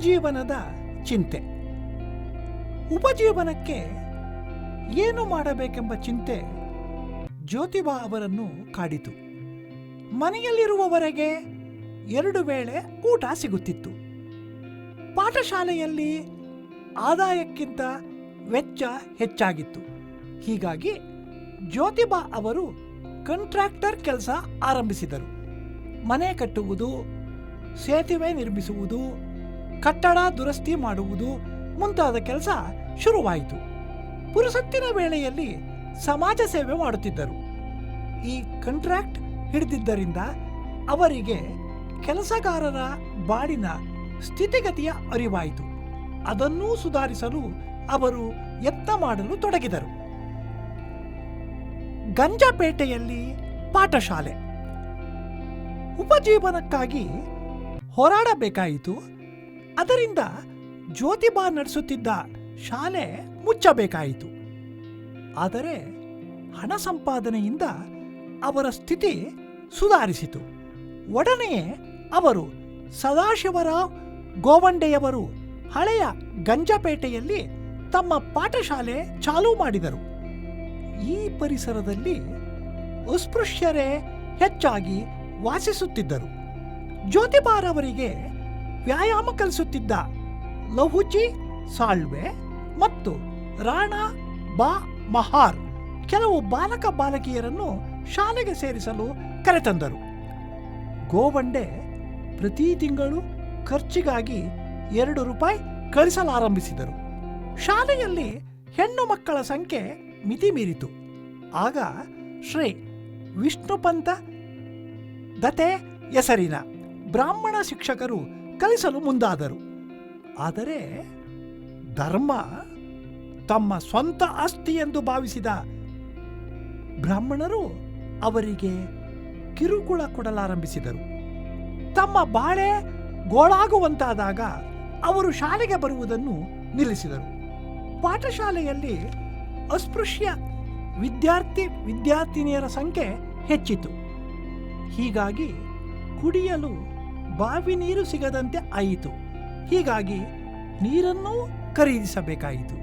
ಉಪಜೀವನದ ಚಿಂತೆ. ಉಪಜೀವನಕ್ಕೆ ಏನು ಮಾಡಬೇಕೆಂಬ ಚಿಂತೆ ಜ್ಯೋತಿಬಾ ಅವರನ್ನು ಕಾಡಿತು. ಮನೆಯಲ್ಲಿರುವವರೆಗೆ ಎರಡು ವೇಳೆ ಊಟ ಸಿಗುತ್ತಿತ್ತು. ಪಾಠಶಾಲೆಯಲ್ಲಿ ಆದಾಯಕ್ಕಿಂತ ವೆಚ್ಚ ಹೆಚ್ಚಾಗಿತ್ತು. ಹೀಗಾಗಿ ಜ್ಯೋತಿಬಾ ಅವರು ಕಂಟ್ರಾಕ್ಟರ್ ಕೆಲಸ ಆರಂಭಿಸಿದರು. ಮನೆ ಕಟ್ಟುವುದು, ಸೇತುವೆ ನಿರ್ಮಿಸುವುದು ಕಟ್ಟಡ ದುರಸ್ತಿ ಮಾಡುವುದು ಮುಂತಾದ ಕೆಲಸ ಶುರುವಾಯಿತು. ಪುರುಸತ್ತಿನ ವೇಳೆಯಲ್ಲಿ ಸಮಾಜ ಸೇವೆ ಮಾಡುತ್ತಿದ್ದರು. ಈ ಕಾಂಟ್ರಾಕ್ಟ್ ಹಿಡಿದಿದ್ದರಿಂದ ಅವರಿಗೆ ಕೆಲಸಗಾರರ ಬಾಡಿನ ಸ್ಥಿತಿಗತಿಯ ಅರಿವಾಯಿತು. ಅದನ್ನೂ ಸುಧಾರಿಸಲು ಅವರು ಯತ್ನ ಮಾಡಲು ತೊಡಗಿದರು. ಗಂಜಪೇಟೆಯಲ್ಲಿ ಪಾಠಶಾಲೆ. ಉಪಜೀವನಕ್ಕಾಗಿ ಹೋರಾಡಬೇಕಾಯಿತು. ಅದರಿಂದ ಜ್ಯೋತಿಬಾ ನಡೆಸುತ್ತಿದ್ದ ಶಾಲೆ ಮುಚ್ಚಬೇಕಾಯಿತು. ಆದರೆ ಹಣ ಸಂಪಾದನೆಯಿಂದ ಅವರ ಸ್ಥಿತಿ ಸುಧಾರಿಸಿತು. ಒಡನೆಯೇ ಅವರು ಸದಾಶಿವರಾವ್ ಗೋವಂಡೆಯವರು ಹಳೆಯ ಗಂಜಪೇಟೆಯಲ್ಲಿ ತಮ್ಮ ಪಾಠಶಾಲೆ ಚಾಲೂ ಮಾಡಿದರು. ಈ ಪರಿಸರದಲ್ಲಿ ಅಸ್ಪೃಶ್ಯರೇ ಹೆಚ್ಚಾಗಿ ವಾಸಿಸುತ್ತಿದ್ದರು. ಜ್ಯೋತಿಬಾರವರಿಗೆ ವ್ಯಾಯಾಮ ಕಲಿಸುತ್ತಿದ್ದ ಲಹುಚಿ ಸಾಳ್ವೆ ಮತ್ತು ರಾಣಾ ಬಾ ಮಹಾರ್ ಕೆಲವು ಬಾಲಕ ಬಾಲಕಿಯರನ್ನು ಶಾಲೆಗೆ ಸೇರಿಸಲು ಕರೆತಂದರು. ಗೋವಂಡೆ ಪ್ರತಿ ತಿಂಗಳು ಖರ್ಚಿಗಾಗಿ ಎರಡು ರೂಪಾಯಿ ಕಳಿಸಲಾರಂಭಿಸಿದರು. ಶಾಲೆಯಲ್ಲಿ ಹೆಣ್ಣು ಮಕ್ಕಳ ಸಂಖ್ಯೆ ಮಿತಿ ಮೀರಿತು ಆಗ ಶ್ರೀ ವಿಷ್ಣುಪಂತ ದತೆ ಹೆಸರಿನ ಬ್ರಾಹ್ಮಣ ಶಿಕ್ಷಕರು ಕಲಿಸಲು ಮುಂದಾದರು. ಆದರೆ ಧರ್ಮ ತಮ್ಮ ಸ್ವಂತ ಆಸ್ತಿ ಎಂದು ಭಾವಿಸಿದ ಬ್ರಾಹ್ಮಣರು ಅವರಿಗೆ ಕಿರುಕುಳ ಕೊಡಲಾರಂಭಿಸಿದರು. ತಮ್ಮ ಬಾಳೆ ಗೋಳಾಗುವಂತಾದಾಗ ಅವರು ಶಾಲೆಗೆ ಬರುವುದನ್ನು ನಿಲ್ಲಿಸಿದರು. ಪಾಠಶಾಲೆಯಲ್ಲಿ ಅಸ್ಪೃಶ್ಯ ವಿದ್ಯಾರ್ಥಿ ವಿದ್ಯಾರ್ಥಿನಿಯರ ಸಂಖ್ಯೆ ಹೆಚ್ಚಿತು ಹೀಗಾಗಿ ಕುಡಿಯಲು ಬಾವಿ ನೀರು ಸಿಗದಂತೆ ಆಯಿತು. ಹೀಗಾಗಿ ನೀರನ್ನು ಖರೀದಿಸಬೇಕಾಯಿತು.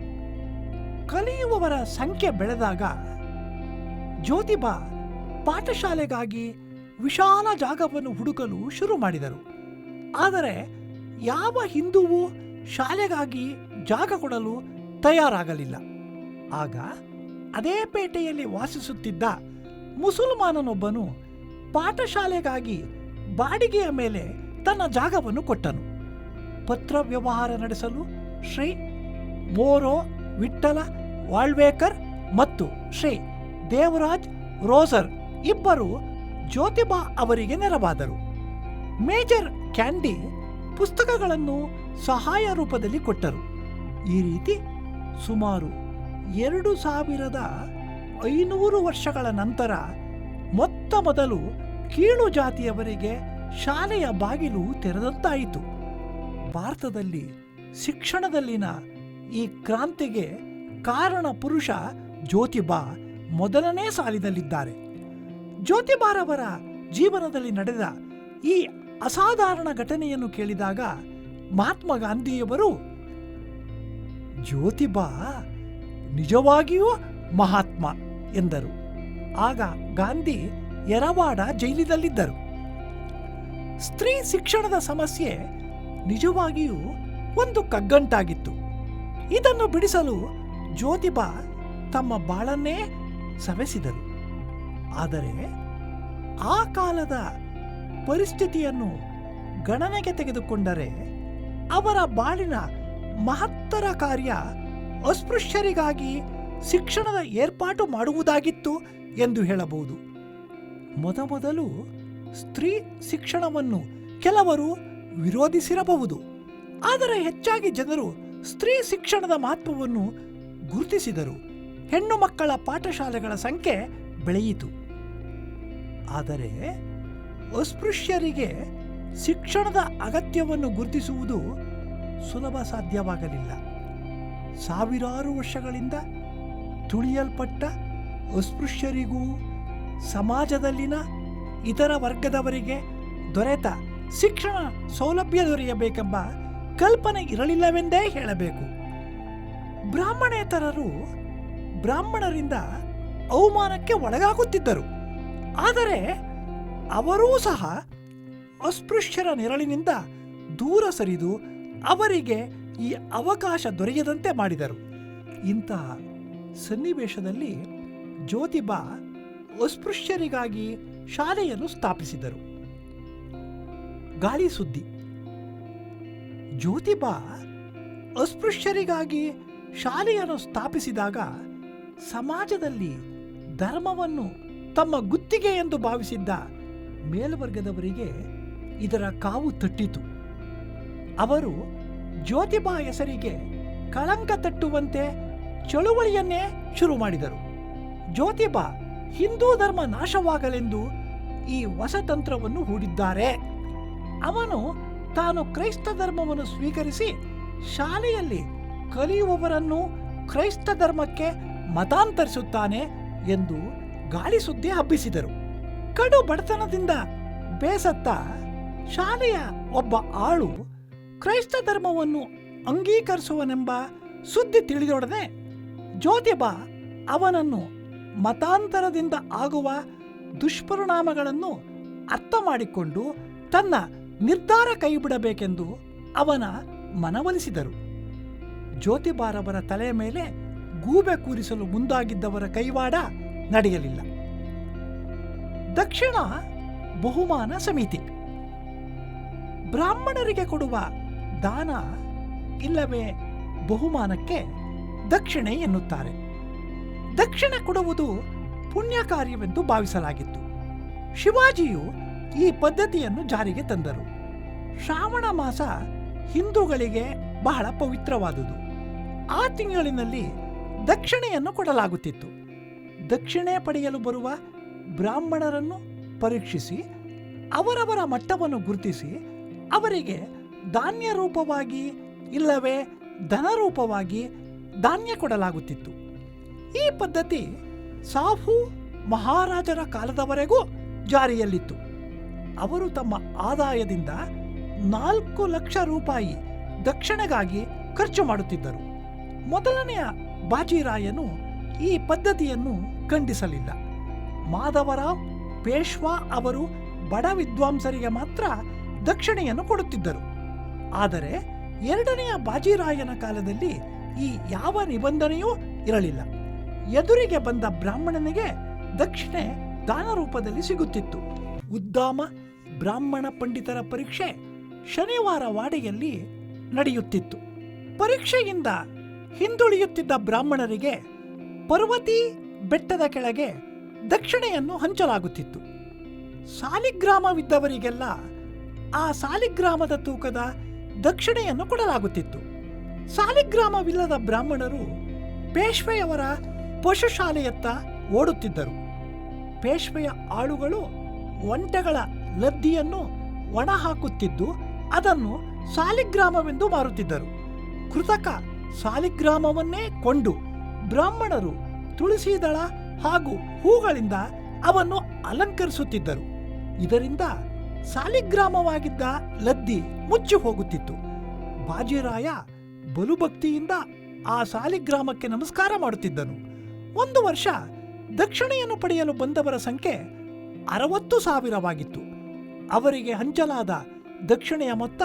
ಕಲಿಯುವವರ ಸಂಖ್ಯೆ ಬೆಳೆದಾಗ ಜ್ಯೋತಿಬಾ ಪಾಠಶಾಲೆಗಾಗಿ ವಿಶಾಲ ಜಾಗವನ್ನು ಹುಡುಕಲು ಶುರು ಮಾಡಿದರು. ಆದರೆ ಯಾವ ಹಿಂದುವು ಶಾಲೆಗಾಗಿ ಜಾಗ ಕೊಡಲು ತಯಾರಾಗಲಿಲ್ಲ. ಆಗ ಅದೇ ಪೇಟೆಯಲ್ಲಿ ವಾಸಿಸುತ್ತಿದ್ದ ಮುಸಲ್ಮಾನನೊಬ್ಬನು ಪಾಠಶಾಲೆಗಾಗಿ ಬಾಡಿಗೆಯ ಮೇಲೆ ತನ್ನ ಜಾಗವನ್ನು ಕೊಟ್ಟನು. ಪತ್ರ ವ್ಯವಹಾರ ನಡೆಸಲು ಶ್ರೀ ಮೋರೋ ವಿಠಲ ವಾಳ್ವೇಕರ್ ಮತ್ತು ಶ್ರೀ ದೇವರಾಜ್ ರೋಸರ್ ಇಬ್ಬರು ಜ್ಯೋತಿಬಾ ಅವರಿಗೆ ನೆರವಾದರು. ಮೇಜರ್ ಕ್ಯಾಂಡಿ ಪುಸ್ತಕಗಳನ್ನು ಸಹಾಯ ರೂಪದಲ್ಲಿ ಕೊಟ್ಟರು. ಈ ರೀತಿ ಸುಮಾರು ಎರಡು ಸಾವಿರದ ಐನೂರು ವರ್ಷಗಳ ನಂತರ ಮೊತ್ತ ಮೊದಲು ಕೀಳು ಜಾತಿಯವರಿಗೆ ಶಾಲೆಯ ಬಾಗಿಲು ತೆರೆದಂತಾಯಿತು. ಭಾರತದಲ್ಲಿ ಶಿಕ್ಷಣದಲ್ಲಿನ ಈ ಕ್ರಾಂತಿಗೆ ಕಾರಣ ಪುರುಷ ಜ್ಯೋತಿಬಾ ಮೊದಲನೇ ಸಾಲಿನಲ್ಲಿದ್ದಾರೆ. ಜ್ಯೋತಿಬಾರವರ ಜೀವನದಲ್ಲಿ ನಡೆದ ಈ ಅಸಾಧಾರಣ ಘಟನೆಯನ್ನು ಕೇಳಿದಾಗ ಮಹಾತ್ಮ ಗಾಂಧಿಯವರು, ಜ್ಯೋತಿಬಾ ನಿಜವಾಗಿಯೂ ಮಹಾತ್ಮ ಎಂದರು. ಆಗ ಗಾಂಧಿ ಯರವಾಡ ಜೈಲಿನಲ್ಲಿದ್ದರು. ಸ್ತ್ರೀ ಶಿಕ್ಷಣದ ಸಮಸ್ಯೆ ನಿಜವಾಗಿಯೂ ಒಂದು ಕಗ್ಗಂಟಾಗಿತ್ತು. ಇದನ್ನು ಬಿಡಿಸಲು ಜ್ಯೋತಿಬಾ ತಮ್ಮ ಬಾಳನ್ನೇ ಸವೆಸಿದರು ಆದರೆ ಆ ಕಾಲದ ಪರಿಸ್ಥಿತಿಯನ್ನು ಗಣನೆಗೆ ತೆಗೆದುಕೊಂಡರೆ ಅವರ ಬಾಳಿನ ಮಹತ್ತರ ಕಾರ್ಯ ಅಸ್ಪೃಶ್ಯರಿಗಾಗಿ ಶಿಕ್ಷಣದ ಏರ್ಪಾಟು ಮಾಡುವುದಾಗಿತ್ತು ಎಂದು ಹೇಳಬಹುದು. ಮೊದಮೊದಲು ಸ್ತ್ರೀ ಶಿಕ್ಷಣವನ್ನು ಕೆಲವರು ವಿರೋಧಿಸಿರಬಹುದು. ಆದರೆ ಹೆಚ್ಚಾಗಿ ಜನರು ಸ್ತ್ರೀ ಶಿಕ್ಷಣದ ಮಹತ್ವವನ್ನು ಗುರುತಿಸಿದರು. ಹೆಣ್ಣು ಮಕ್ಕಳ ಪಾಠಶಾಲೆಗಳ ಸಂಖ್ಯೆ ಬೆಳೆಯಿತು. ಆದರೆ ಅಸ್ಪೃಶ್ಯರಿಗೆ ಶಿಕ್ಷಣದ ಅಗತ್ಯವನ್ನು ಗುರುತಿಸುವುದು ಸುಲಭ ಸಾಧ್ಯವಾಗಲಿಲ್ಲ. ಸಾವಿರಾರು ವರ್ಷಗಳಿಂದ ತುಳಿಯಲ್ಪಟ್ಟ ಅಸ್ಪೃಶ್ಯರಿಗೂ ಸಮಾಜದಲ್ಲಿನ ಇತರ ವರ್ಗದವರಿಗೆ ದೊರೆತ ಶಿಕ್ಷಣ ಸೌಲಭ್ಯ ದೊರೆಯಬೇಕೆಂಬ ಕಲ್ಪನೆ ಇರಲಿಲ್ಲವೆಂದೇ ಹೇಳಬೇಕು. ಬ್ರಾಹ್ಮಣೇತರರು ಬ್ರಾಹ್ಮಣರಿಂದ ಅವಮಾನಕ್ಕೆ ಒಳಗಾಗುತ್ತಿದ್ದರು. ಆದರೆ ಅವರೂ ಸಹ ಅಸ್ಪೃಶ್ಯರ ನೆರಳಿನಿಂದ ದೂರ ಸರಿದು ಅವರಿಗೆ ಈ ಅವಕಾಶ ದೊರೆಯದಂತೆ ಮಾಡಿದರು. ಇಂತಹ ಸನ್ನಿವೇಶದಲ್ಲಿ ಜ್ಯೋತಿಬಾ ಅಸ್ಪೃಶ್ಯರಿಗಾಗಿ ಶಾಲೆಯನ್ನು ಸ್ಥಾಪಿಸಿದರು. ಗಾಳಿ ಸುದ್ದಿ. ಜ್ಯೋತಿಬಾ ಅಸ್ಪೃಶ್ಯರಿಗಾಗಿ ಶಾಲೆಯನ್ನು ಸ್ಥಾಪಿಸಿದಾಗ ಸಮಾಜದಲ್ಲಿ ಧರ್ಮವನ್ನು ತಮ್ಮ ಗುತ್ತಿಗೆ ಎಂದು ಭಾವಿಸಿದ್ದ ಮೇಲ್ವರ್ಗದವರಿಗೆ ಇದರ ಕಾವು ತಟ್ಟಿತು. ಅವರು ಜ್ಯೋತಿಬಾ ಹೆಸರಿಗೆ ಕಳಂಕ ತಟ್ಟುವಂತೆ ಚಳುವಳಿಯನ್ನೇ ಶುರು ಮಾಡಿದರು. ಜ್ಯೋತಿಬಾ ಹಿಂದೂ ಧರ್ಮ ನಾಶವಾಗಲೆಂದು ಈ ವಸತಂತ್ರವನ್ನು ಹೂಡಿದ್ದಾರೆ. ಅವನು ತಾನು ಕ್ರೈಸ್ತ ಧರ್ಮವನ್ನು ಸ್ವೀಕರಿಸಿ ಶಾಲೆಯಲ್ಲಿ ಕಲಿಯುವವರನ್ನು ಕ್ರೈಸ್ತ ಧರ್ಮಕ್ಕೆ ಮತಾಂತರಿಸುತ್ತಾನೆ ಎಂದು ಗಾಳಿ ಸುದ್ದಿ ಹಬ್ಬಿಸಿದರು. ಕಡು ಬಡತನದಿಂದ ಬೇಸತ್ತ ಶಾಲೆಯ ಒಬ್ಬ ಆಳು ಕ್ರೈಸ್ತ ಧರ್ಮವನ್ನು ಅಂಗೀಕರಿಸುವನೆಂಬ ಸುದ್ದಿ ತಿಳಿದೊಡನೆ ಜ್ಯೋತಿಬಾ ಅವನನ್ನು ಮತಾಂತರದಿಂದ ಆಗುವ ದುಷ್ಪರಿಣಾಮಗಳನ್ನು ಅರ್ಥ ಮಾಡಿಕೊಂಡು ತನ್ನ ನಿರ್ಧಾರ ಕೈಬಿಡಬೇಕೆಂದು ಅವನ ಮನವೊಲಿಸಿದರು. ಜ್ಯೋತಿಬಾರವರ ತಲೆಯ ಮೇಲೆ ಗೂಬೆ ಕೂರಿಸಲು ಮುಂದಾಗಿದ್ದವರ ಕೈವಾಡ ನಡೆಯಲಿಲ್ಲ. ದಕ್ಷಿಣ ಬಹುಮಾನ ಸಮಿತಿ. ಬ್ರಾಹ್ಮಣರಿಗೆ ಕೊಡುವ ದಾನ ಇಲ್ಲವೇ ಬಹುಮಾನಕ್ಕೆ ದಕ್ಷಿಣೆ ಎನ್ನುತ್ತಾರೆ. ದಕ್ಷಿಣೆ ಕೊಡುವುದು ಪುಣ್ಯ ಕಾರ್ಯವೆಂದು ಭಾವಿಸಲಾಗಿತ್ತು. ಶಿವಾಜಿಯು ಈ ಪದ್ಧತಿಯನ್ನು ಜಾರಿಗೆ ತಂದರು. ಶ್ರಾವಣ ಮಾಸ ಹಿಂದೂಗಳಿಗೆ ಬಹಳ ಪವಿತ್ರವಾದುದು. ಆ ತಿಂಗಳಿನಲ್ಲಿ ದಕ್ಷಿಣೆಯನ್ನು ಕೊಡಲಾಗುತ್ತಿತ್ತು. ದಕ್ಷಿಣೆ ಪಡೆಯಲು ಬರುವ ಬ್ರಾಹ್ಮಣರನ್ನು ಪರೀಕ್ಷಿಸಿ, ಅವರವರ ಮಟ್ಟವನ್ನು ಗುರುತಿಸಿ, ಅವರಿಗೆ ಧಾನ್ಯ ರೂಪವಾಗಿ ಇಲ್ಲವೇ ಧನರೂಪವಾಗಿ ಧಾನ್ಯ ಕೊಡಲಾಗುತ್ತಿತ್ತು. ಈ ಪದ್ಧತಿ ಸಾಫು ಮಹಾರಾಜರ ಕಾಲದವರೆಗೂ ಜಾರಿಯಲ್ಲಿತ್ತು. ಅವರು ತಮ್ಮ ಆದಾಯದಿಂದ ನಾಲ್ಕು ಲಕ್ಷ ರೂಪಾಯಿ ದಕ್ಷಿಣೆಗಾಗಿ ಖರ್ಚು ಮಾಡುತ್ತಿದ್ದರು. ಮೊದಲನೆಯ ಬಾಜಿರಾಯನು ಈ ಪದ್ಧತಿಯನ್ನು ಖಂಡಿಸಲಿಲ್ಲ. ಮಾಧವರಾವ್, ಪೇಶ್ವಾ ಅವರು ಬಡ ವಿದ್ವಾಂಸರಿಗೆ ಮಾತ್ರ ದಕ್ಷಿಣೆಯನ್ನು ಕೊಡುತ್ತಿದ್ದರು. ಆದರೆ ಎರಡನೆಯ ಬಾಜಿರಾಯನ ಕಾಲದಲ್ಲಿ ಈ ಯಾವ ನಿಬಂಧನೆಯೂ ಇರಲಿಲ್ಲ. ಎದುರಿಗೆ ಬಂದ ಬ್ರಾಹ್ಮಣನಿಗೆ ದಕ್ಷಿಣೆ ದಾನ ರೂಪದಲ್ಲಿ ಸಿಗುತ್ತಿತ್ತು. ಉದ್ದಾಮ ಬ್ರಾಹ್ಮಣ ಪಂಡಿತರ ಪರೀಕ್ಷೆ ಶನಿವಾರ ವಾಡೆಯಲ್ಲಿ ನಡೆಯುತ್ತಿತ್ತು. ಪರೀಕ್ಷೆಯಿಂದ ಹಿಂದುಳಿಯುತ್ತಿದ್ದ ಬ್ರಾಹ್ಮಣರಿಗೆ ಪರ್ವತಿ ಬೆಟ್ಟದ ಕೆಳಗೆ ದಕ್ಷಿಣೆಯನ್ನು ಹಂಚಲಾಗುತ್ತಿತ್ತು. ಸಾಲಿಗ್ರಾಮವಿದ್ದವರಿಗೆಲ್ಲ ಆ ಸಾಲಿಗ್ರಾಮದ ತೂಕದ ದಕ್ಷಿಣೆಯನ್ನು ಕೊಡಲಾಗುತ್ತಿತ್ತು. ಸಾಲಿಗ್ರಾಮವಿಲ್ಲದ ಬ್ರಾಹ್ಮಣರು ಪೇಶ್ವೆಯವರ ಪಶುಶಾಲೆಯತ್ತ ಓಡುತ್ತಿದ್ದರು. ಪೇಶ್ವೆಯ ಆಳುಗಳು ಒಂಟೆಗಳ ಲದ್ದಿಯನ್ನು ಒಣ ಹಾಕುತ್ತಿದ್ದು ಅದನ್ನು ಸಾಲಿಗ್ರಾಮವೆಂದು ಮಾರುತ್ತಿದ್ದರು. ಕೃತಕ ಸಾಲಿಗ್ರಾಮವನ್ನೇ ಕೊಂಡು ಬ್ರಾಹ್ಮಣರು ತುಳಸಿದಳ ಹಾಗೂ ಹೂಗಳಿಂದ ಅವನ್ನು ಅಲಂಕರಿಸುತ್ತಿದ್ದರು. ಇದರಿಂದ ಸಾಲಿಗ್ರಾಮವಾಗಿದ್ದ ಲದ್ದಿ ಮುಚ್ಚಿ ಹೋಗುತ್ತಿತ್ತು. ಬಾಜಿರಾಯ ಬಲುಭಕ್ತಿಯಿಂದ ಆ ಸಾಲಿಗ್ರಾಮಕ್ಕೆ ನಮಸ್ಕಾರ ಮಾಡುತ್ತಿದ್ದನು. ಒಂದು ವರ್ಷ ದಕ್ಷಿಣೆಯನ್ನು ಪಡೆಯಲು ಬಂದವರ ಸಂಖ್ಯೆ ಅರವತ್ತು ಸಾವಿರವಾಗಿತ್ತು. ಅವರಿಗೆ ಹಂಚಲಾದ ದಕ್ಷಿಣೆಯ ಮೊತ್ತ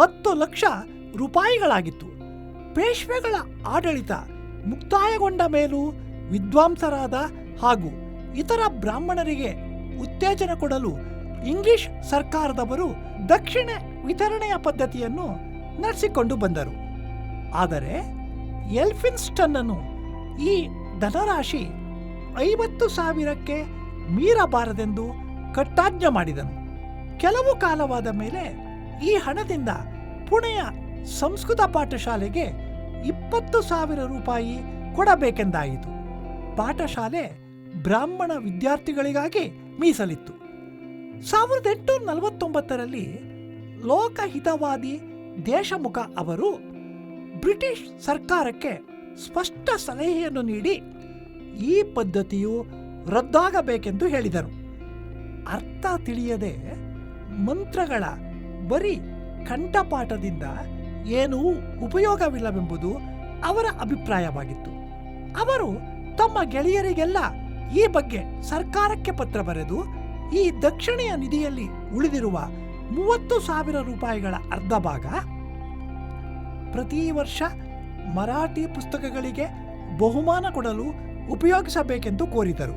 ಹತ್ತು ಲಕ್ಷ ರೂಪಾಯಿಗಳಾಗಿತ್ತು. ಪೇಶ್ವೆಗಳ ಆಡಳಿತ ಮುಕ್ತಾಯಗೊಂಡ ಮೇಲೂ ವಿದ್ವಾಂಸರಾದ ಹಾಗೂ ಇತರ ಬ್ರಾಹ್ಮಣರಿಗೆ ಉತ್ತೇಜನ ಕೊಡಲು ಇಂಗ್ಲಿಷ್ ಸರ್ಕಾರದವರು ದಕ್ಷಿಣ ವಿತರಣೆಯ ಪದ್ಧತಿಯನ್ನು ನಡೆಸಿಕೊಂಡು ಬಂದರು. ಆದರೆ ಎಲ್ಫಿನ್ಸ್ಟನ್ನನು ಈ ಧನರಾಶಿ ಐವತ್ತು ಸಾವಿರಕ್ಕೆ ಮೀರಬಾರದೆಂದು ಕಟ್ಟಾಜ್ಞೆ ಮಾಡಿದನು. ಕೆಲವು ಕಾಲವಾದ ಮೇಲೆ ಈ ಹಣದಿಂದ ಪುಣೆಯ ಸಂಸ್ಕೃತ ಪಾಠಶಾಲೆಗೆ ಇಪ್ಪತ್ತು ಸಾವಿರ ರೂಪಾಯಿ ಕೊಡಬೇಕೆಂದಾಯಿತು. ಪಾಠಶಾಲೆ ಬ್ರಾಹ್ಮಣ ವಿದ್ಯಾರ್ಥಿಗಳಿಗಾಗಿ ಮೀಸಲಿತ್ತು. ಸಾವಿರದ ಎಂಟುನೂರ ನಲವತ್ತೊಂಬತ್ತರಲ್ಲಿ ಲೋಕಹಿತವಾದಿ ದೇಶಮುಖ ಅವರು ಬ್ರಿಟಿಷ್ ಸರ್ಕಾರಕ್ಕೆ ಸ್ಪಷ್ಟ ಸಲಹೆಯನ್ನು ನೀಡಿ ಈ ಪದ್ಧತಿಯು ರದ್ದಾಗಬೇಕೆಂದು ಹೇಳಿದರು. ಅರ್ಥ ತಿಳಿಯದೆ ಮಂತ್ರಗಳ ಬರೀ ಕಂಠಪಾಠದಿಂದ ಏನೂ ಉಪಯೋಗವಿಲ್ಲವೆಂಬುದು ಅವರ ಅಭಿಪ್ರಾಯವಾಗಿತ್ತು. ಅವರು ತಮ್ಮ ಗೆಳೆಯರಿಗೆಲ್ಲ ಈ ಬಗ್ಗೆ ಸರ್ಕಾರಕ್ಕೆ ಪತ್ರ ಬರೆದು ಈ ದಕ್ಷಿಣೆಯ ನಿಧಿಯಲ್ಲಿ ಉಳಿದಿರುವ ಮೂವತ್ತು ಸಾವಿರ ರೂಪಾಯಿಗಳ ಅರ್ಧ ಭಾಗ ಪ್ರತಿ ವರ್ಷ ಮರಾಠಿ ಪುಸ್ತಕಗಳಿಗೆ ಬಹುಮಾನ ಕೊಡಲು ಉಪಯೋಗಿಸಬೇಕೆಂದು ಕೋರಿದರು.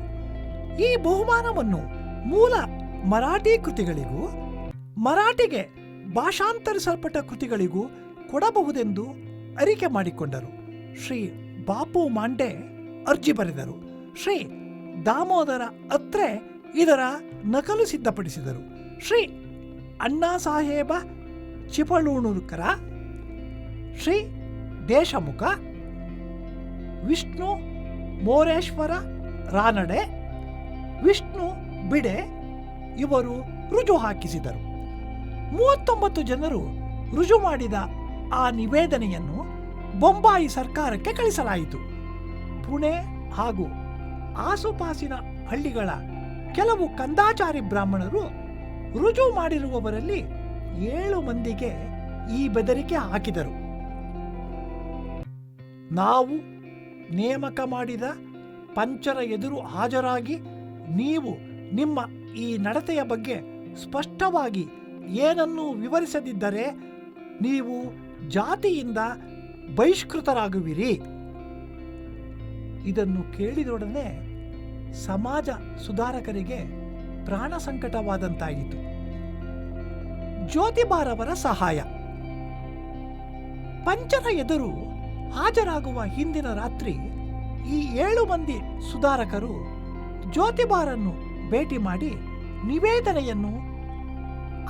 ಈ ಬಹುಮಾನವನ್ನು ಮೂಲ ಮರಾಠಿ ಕೃತಿಗಳಿಗೂ, ಮರಾಠಿಗೆ ಭಾಷಾಂತರಿಸಲ್ಪಟ್ಟ ಕೃತಿಗಳಿಗೂ ಕೊಡಬಹುದೆಂದು ಅರಿಕೆ ಮಾಡಿಕೊಂಡರು. ಶ್ರೀ ಬಾಪು ಮಾಂಡೆ ಅರ್ಜಿ ಬರೆದರು. ಶ್ರೀ ದಾಮೋದರ ಅತ್ರೆ ಇದರ ನಕಲು ಸಿದ್ಧಪಡಿಸಿದರು. ಶ್ರೀ ಅಣ್ಣಾ ಸಾಹೇಬ ಚಿಪಳೂಣುರ್ಕರ ಶ್ರೀ ದೇಶಮುಖ, ವಿಷ್ಣು ಮೋರೇಶ್ವರ ರಾನಡೆ, ವಿಷ್ಣು ಬಿಡೆ ಇವರು ರುಜು ಹಾಕಿಸಿದರು. ಮೂವತ್ತೊಂಬತ್ತು ಜನರು ರುಜು ಮಾಡಿದ ಆ ನಿವೇದನೆಯನ್ನು ಬೊಂಬಾಯಿ ಸರ್ಕಾರಕ್ಕೆ ಕಳಿಸಲಾಯಿತು. ಪುಣೆ ಹಾಗೂ ಆಸುಪಾಸಿನ ಹಳ್ಳಿಗಳ ಕೆಲವು ಕಂದಾಚಾರಿ ಬ್ರಾಹ್ಮಣರು ರುಜು ಮಾಡಿರುವವರಲ್ಲಿ ಏಳು ಮಂದಿಗೆ ಈ ಬೆದರಿಕೆ ಹಾಕಿದರು. ನಾವು ನೇಮಕ ಮಾಡಿದ ಪಂಚರ ಎದುರು ಹಾಜರಾಗಿ ನೀವು ನಿಮ್ಮ ಈ ನಡತೆಯ ಬಗ್ಗೆ ಸ್ಪಷ್ಟವಾಗಿ ಏನನ್ನೂ ವಿವರಿಸದಿದ್ದರೆ ನೀವು ಜಾತಿಯಿಂದ ಬಹಿಷ್ಕೃತರಾಗುವಿರಿ. ಇದನ್ನು ಕೇಳಿದೊಡನೆ ಸಮಾಜ ಸುಧಾರಕರಿಗೆ ಪ್ರಾಣ ಸಂಕಟವಾದಂತಾಯಿತು. ಜ್ಯೋತಿಬಾರವರ ಸಹಾಯ. ಪಂಚರ ಎದುರು ಹಾಜರಾಗುವ ಹಿಂದಿನ ರಾತ್ರಿ ಈ ಏಳು ಮಂದಿ ಸುಧಾರಕರು ಜ್ಯೋತಿಬಾರನ್ನು ಭೇಟಿ ಮಾಡಿ ನಿವೇದನೆಯನ್ನು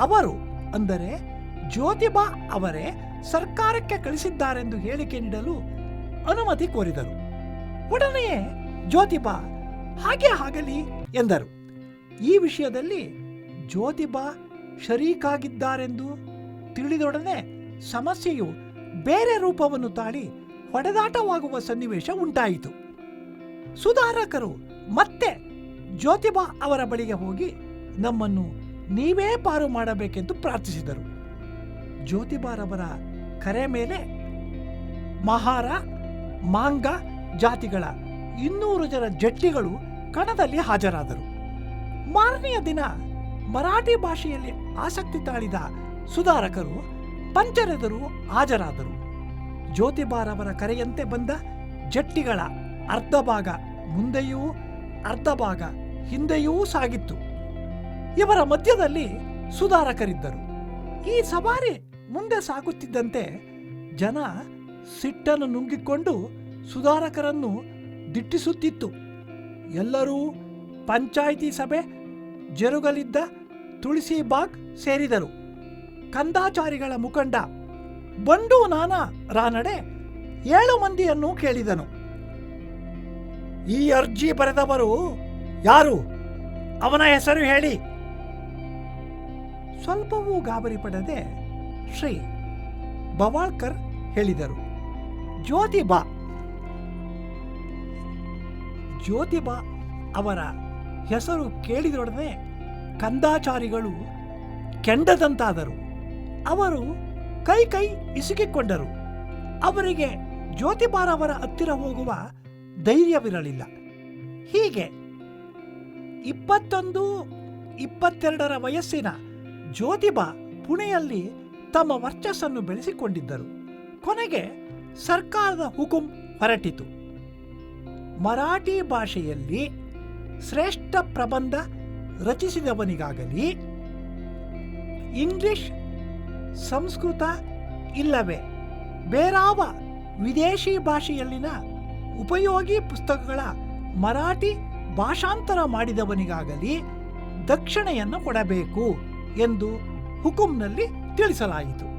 ಅವರು, ಅಂದರೆ ಜ್ಯೋತಿಬಾ ಅವರೇ ಸರ್ಕಾರಕ್ಕೆ ಕಳಿಸಿದ್ದಾರೆಂದು ಹೇಳಿಕೆ ನೀಡಲು ಅನುಮತಿ ಕೋರಿದರು. ಉಡನೆಯೇ ಜ್ಯೋತಿಬಾ ಹಾಗೆ ಆಗಲಿ ಎಂದರು. ಈ ವಿಷಯದಲ್ಲಿ ಜ್ಯೋತಿಬಾ ಶರೀಕಾಗಿದ್ದಾರೆಂದು ತಿಳಿದೊಡನೆ ಸಮಸ್ಯೆಯು ಬೇರೆ ರೂಪವನ್ನು ತಾಳಿ ಹೊಡೆದಾಟವಾಗುವ ಸನ್ನಿವೇಶ ಉಂಟಾಯಿತು. ಸುಧಾರಕರು ಮತ್ತೆ ಜ್ಯೋತಿಬಾ ಅವರ ಬಳಿಗೆ ಹೋಗಿ ನಮ್ಮನ್ನು ನೀವೇ ಪಾರು ಮಾಡಬೇಕೆಂದು ಪ್ರಾರ್ಥಿಸಿದರು. ಜ್ಯೋತಿಬಾರವರ ಕರೆ ಮೇಲೆ ಮಹಾರ, ಮಾಂಗ ಜಾತಿಗಳ ಇನ್ನೂರು ಜನ ಜಟ್ಟಿಗಳು ಕಣದಲ್ಲಿ ಹಾಜರಾದರು. ಮಾರನೆಯ ದಿನ ಮರಾಠಿ ಭಾಷೆಯಲ್ಲಿ ಆಸಕ್ತಿ ತಾಳಿದ ಸುಧಾರಕರು ಪಂಚರೆದರು ಹಾಜರಾದರು. ಜ್ಯೋತಿಬಾರವರ ಕರೆಯಂತೆ ಬಂದ ಜಟ್ಟಿಗಳ ಅರ್ಧ ಭಾಗ ಮುಂದೆಯೂ ಅರ್ಧ ಭಾಗ ಹಿಂದೆಯೂ ಸಾಗಿತ್ತು. ಇವರ ಮಧ್ಯದಲ್ಲಿ ಸುಧಾರಕರಿದ್ದರು. ಈ ಸವಾರಿ ಮುಂದೆ ಸಾಗುತ್ತಿದ್ದಂತೆ ಜನ ಸಿಟ್ಟನ್ನು ನುಂಗಿಕೊಂಡು ಸುಧಾರಕರನ್ನು ದಿಟ್ಟಿಸುತ್ತಿತ್ತು. ಎಲ್ಲರೂ ಪಂಚಾಯಿತಿ ಸಭೆ ಜರುಗಲಿದ್ದ ತುಳಸಿ ಬಾಗ್ ಸೇರಿದರು. ಕಂದಾಚಾರಿಗಳ ಮುಖಂಡ ಬಂಡು ನಾನಾ ರಾನಡೆ ಏಳು ಮಂದಿಯನ್ನು ಕೇಳಿದನು. ಈ ಅರ್ಜಿ ಬರೆದವರು ಯಾರು? ಅವನ ಹೆಸರು ಹೇಳಿ. ಸ್ವಲ್ಪವೂ ಗಾಬರಿ ಪಡದೆ ಶ್ರೀ ಬವಾಳ್ಕರ್ ಹೇಳಿದರು. ಜ್ಯೋತಿಬಾ ಜ್ಯೋತಿಬಾ ಅವರ ಹೆಸರು ಕೇಳಿದೊಡನೆ ಕಂದಾಚಾರಿಗಳು ಕೆಂಡದಂತಾದರು. ಅವರು ಕೈ ಕೈ ಇಸುಕಿಕೊಂಡರು. ಅವರಿಗೆ ಜ್ಯೋತಿಬಾರವರ ಹತ್ತಿರ ಹೋಗುವ ಧೈರ್ಯವಿರಲಿಲ್ಲ. ಹೀಗೆ ಇಪ್ಪತ್ತೊಂದು, ಇಪ್ಪತ್ತೆರಡರ ವಯಸ್ಸಿನ ಜ್ಯೋತಿಬಾ ಪುಣೆಯಲ್ಲಿ ತಮ್ಮ ವರ್ಚಸ್ಸನ್ನು ಬೆಳೆಸಿಕೊಂಡಿದ್ದರು. ಕೊನೆಗೆ ಸರ್ಕಾರದ ಹುಕುಂ ಹೊರಟಿತು. ಮರಾಠಿ ಭಾಷೆಯಲ್ಲಿ ಶ್ರೇಷ್ಠ ಪ್ರಬಂಧ ರಚಿಸಿದವನಿಗಾಗಲಿ, ಇಂಗ್ಲಿಷ್ ಸಂಸ್ಕೃತ ಇಲ್ಲವೇ? ಬೇರಾವ ವಿದೇಶಿ ಭಾಷೆಯಲ್ಲಿನ ಉಪಯೋಗಿ ಪುಸ್ತಕಗಳ ಮರಾಠಿ ಭಾಷಾಂತರ ಮಾಡಿದವನಿಗಾಗಲಿ ದಕ್ಷಿಣೆಯನ್ನು ಕೊಡಬೇಕು ಎಂದು ಹುಕುಂನಲ್ಲಿ ತಿಳಿಸಲಾಯಿತು.